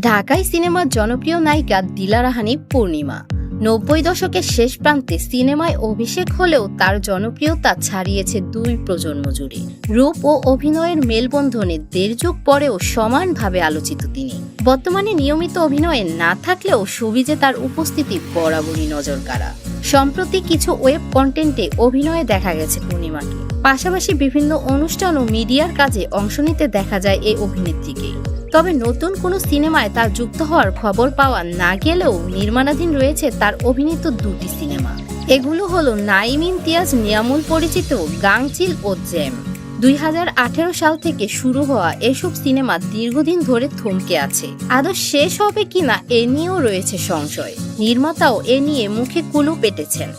ঢাকাই সিনেমার জনপ্রিয় নায়িকা দিলারা হানি পূর্ণিমা। নব্বই দশকের শেষ প্রান্তে সিনেমায় অভিষেক হলেও তার জনপ্রিয়তা ছাড়িয়েছে দুই প্রজন্ম জুড়ে। রূপ ও অভিনয়ের মেলবন্ধনে দেড় যুগ পরেও সমানভাবে আলোচিত তিনি। বর্তমানে নিয়মিত অভিনয়ে না থাকলেও সুবিজে তার উপস্থিতি বরাবরই নজর কাড়া সম্প্রতি কিছু ওয়েব কন্টেন্টে অভিনয়ে দেখা গেছে পূর্ণিমাকে। পাশাপাশি বিভিন্ন অনুষ্ঠান ও মিডিয়ার কাজে অংশ নিতে দেখা যায় এই অভিনেত্রীকে। তবে নতুন কোনো সিনেমায় তার যুক্ত হওয়ার খবর পাওয়া না গেলেও নির্মাণাধীন রয়েছে তার অভিনীত দুটি সিনেমা। এগুলো হলো নাইম ইমতিয়াজ নিয়ামুল পরিচিত গাংচিল ও জ্যাম। দুই সাল থেকে শুরু হওয়া এসব সিনেমা দীর্ঘদিন ধরে থমকে আছে। আদৌ শেষ হবে কিনা এ নিয়েও রয়েছে সংশয়। নির্মাতাও এ নিয়ে মুখে কুলু পেটেছেন।